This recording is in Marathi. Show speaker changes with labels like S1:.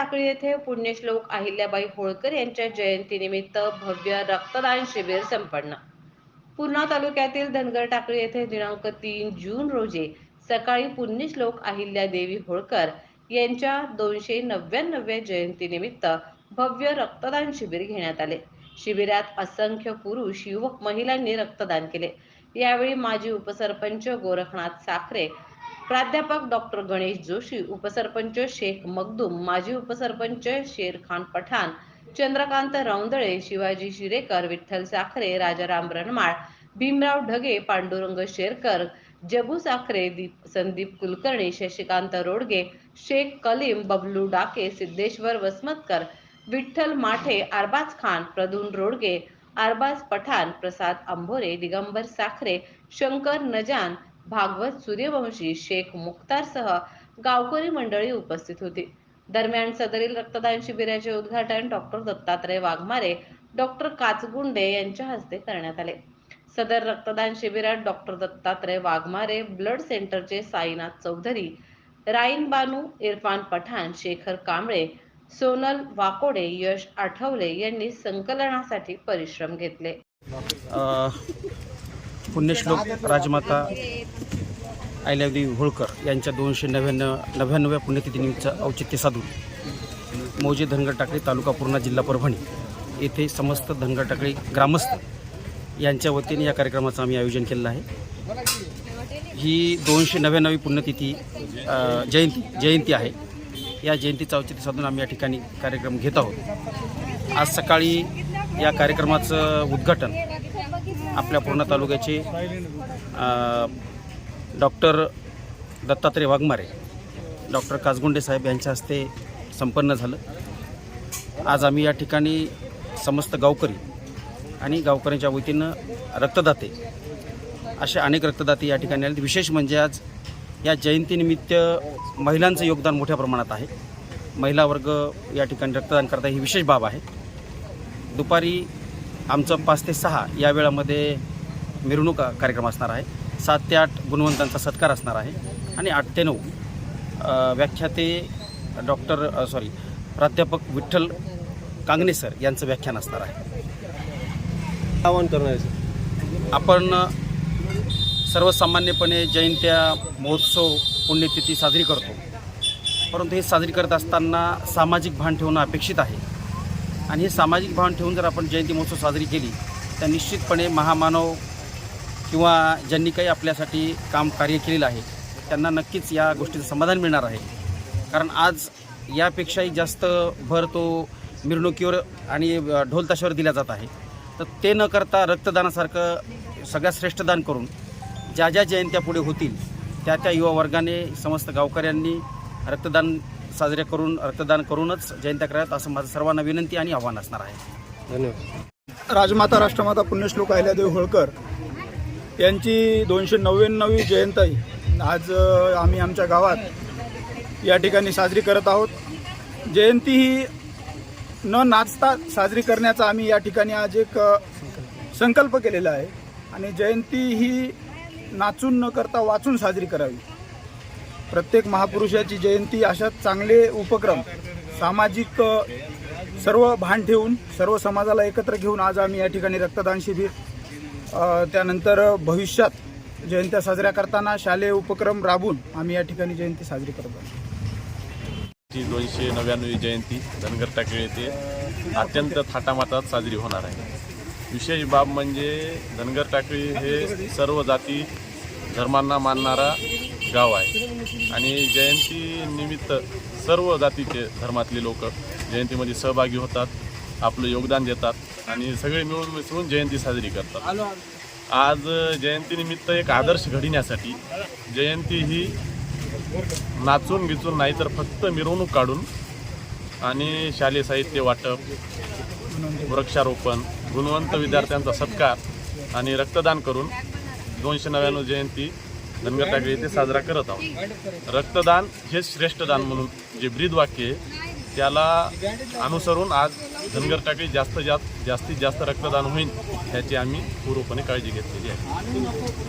S1: टाकळी येथे पुण्यश्लोक अहिल्याबाई होळकर यांच्या जयंतीनिमित्त भव्य रक्तदान शिबिर संपन्न. पूर्णा तालुक्यातील धनगर टाकळी येथे दिनांक तीन जून रोजी सकाळी पुण्यश्लोक अहिल्यादेवी होळकर यांच्या दोनशे नव्याण्णव्या जयंतीनिमित्त भव्य रक्तदान शिबिर घेण्यात आले. शिबिरात असंख्य पुरुष युवक महिलांनी रक्तदान केले. यावेळी माजी उपसरपंच गोरखनाथ साखरे प्राध्यापक डॉक्टर गणेश जोशी उपसरपंच शेख मखदूम माजी उपसरपंच शेर खान पठाण चंद्रकांत रौंदळे शिवाजी शिरेकर विठ्ठल साखरे राजाराम रनमाळ भीमराव ढगे पांडुरंग शेरकर जबू साखरे दीप संदीप कुलकर्णी शशिकांत रोडगे शेख कलीम बबलू डाके सिद्धेश्वर वसमतकर विठ्ठल माठे अरबाज खान प्रदून रोडगे अरबाज पठाण प्रसाद आंभोरे दिगंबर साखरे शंकर नजान भागवत सूर्यवंशी शेख मुख्तारसह गावकरी मंडळी उपस्थित होती. दरम्यान सदरील रक्तदान शिबिराचे उद्घाटन डॉक्टर दत्तात्रय वाघमारे डॉक्टर काचगुंडे यांच्या हस्ते करण्यात आले. सदर रक्तदान शिबिरात डॉक्टर दत्तात्रय वाघमारे ब्लड सेंटरचे साईनाथ चौधरी राईन बानू इरफान पठाण शेखर कांबळे सोनल वाकोडे यश आठवले यांनी संकलनासाठी परिश्रम घेतले.
S2: पुण्यश्लोक राजमाता अहिल्यादेवी होळकर यांच्या दोनशे नव्याण्णव नव्याण्णव्या पुण्यतिथीनिमित्त औचित्य साधून मौजे धनगर टाकळी तालुका पूर्णा जिल्हा परभणी येथे समस्त धनगर टाकळी ग्रामस्थ यांच्या वतीने या कार्यक्रमाचं आम्ही आयोजन केलेलं आहे. ही दोनशे नव्याण्णवी पुण्यतिथी जयंती जयंती आहे. या जयंतीचं औचित्य साधून आम्ही या ठिकाणी कार्यक्रम घेत आहोत. आज सकाळी या कार्यक्रमाचं उद्घाटन आपल्या पूर्णा तालुक्याचे डॉक्टर दत्तात्रय वाघमारे डॉक्टर काजगुंडे साहेब यांच्या हस्ते संपन्न झालं. आज आम्ही या ठिकाणी समस्त गावकरी आणि गावकऱ्यांच्या वतीनं रक्तदाते असे अनेक रक्तदाते या ठिकाणी आले विशेष म्हणजे आज या जयंतीनिमित्त महिलांचं योगदान मोठ्या प्रमाणात आहे. महिला वर्ग या ठिकाणी रक्तदान करता ही विशेष बाब आहे. दुपारी आमचं पाच ते सहा या वेळामध्ये मिरवणूक कार्यक्रम असणार आहे. सात ते आठ गुणवंतांचा सत्कार असणार आहे. आणि आठ ते नऊ व्याख्याते डॉक्टर सॉरी प्राध्यापक विठ्ठल कांगणे सर यांचं व्याख्यान असणार आहे.
S3: आवाहन करणार आहे
S2: आपण सर्वसामान्यपणे जयंत्या महोत्सव पुण्यतिथी साजरी करतो. परंतु हे साजरी करत असताना सामाजिक भान ठेवणं अपेक्षित आहे. आणि हे सामाजिक भान ठेवून जर आपण जयंती महोत्सव साजरी केली तर निश्चितपणे महामानव किंवा ज्यांनी काही आपल्यासाठी काम कार्य केलेलं आहे त्यांना नक्कीच या गोष्टीचं समाधान मिळणार आहे. कारण आज यापेक्षाही जास्त भर तो मिरवणुकीवर आणि ढोल ताशावर दिला जात आहे. तर ते न करता रक्तदानासारखं सगळ्यात श्रेष्ठ दान करून ज्या ज्या जयंत्या पुढे होतील त्या त्या युवा वर्गाने समस्त गावकऱ्यांनी रक्तदान साजरे करून रक्तदान करूनच जयंत्या कराव्यात असं माझं सर्वांना विनंती आणि आव्हान असणार आहे.
S3: धन्यवाद.
S4: राजमाता राष्ट्रमाता पुण्यश्लोक अहिल्यादेव होळकर यांची दोनशे नव्याण्णवी जयंती आज आम्ही आमच्या गावात या ठिकाणी साजरी करत आहोत. जयंती ही न नाचता साजरी करण्याचा आम्ही या ठिकाणी आज एक संकल्प केलेला आहे. आणि जयंती ही नाचून न करता वाचून साजरी करावी. प्रत्येक महापुरुषाची जयंती अशा चांगले उपक्रम सामाजिक सर्व भान ठेवून सर्व समाजाला एकत्र घेऊन आज आम्ही या ठिकाणी रक्तदान शिबिर त्यानंतर भविष्यात जयंत्या साजऱ्या करताना शालेय उपक्रम राबून आम्ही या ठिकाणी जयंती साजरी करत आहोत.
S5: दोनशे नव्याण्णवी जयंती धनगर टाकळी येथे अत्यंत थाटामाटात साजरी होणार आहे. विशेष बाब म्हणजे धनगर टाकळी हे सर्व जाती धर्मांना मानणारा गाव आहे. आणि जयंतीनिमित्त सर्व जातीचे धर्मातले लोक जयंतीमध्ये सहभागी होतात आपलं योगदान देतात आणि सगळे मिळून मिसळून जयंती साजरी करतात. आज जयंतीनिमित्त एक आदर्श घडण्यासाठी जयंती ही नाचून गिचून नाही तर फक्त मिरवणूक काढून आणि शालेय साहित्य वाटप वृक्षारोपण गुणवंत विद्यार्थ्यांचा सत्कार आणि रक्तदान करून दोनशे नव्याण्णव जयंती धनगर टाकळी येथे साजरा करत आहोत. रक्तदान हे श्रेष्ठ दान म्हणून जे ब्रीद वाक्य आहे त्याला अनुसरून आज धनगर टाकळी जास्त जास्त जास्तीत जास्त रक्तदान होईल ह्याची आम्ही पूर्वपणे काळजी घेतलेली आहे.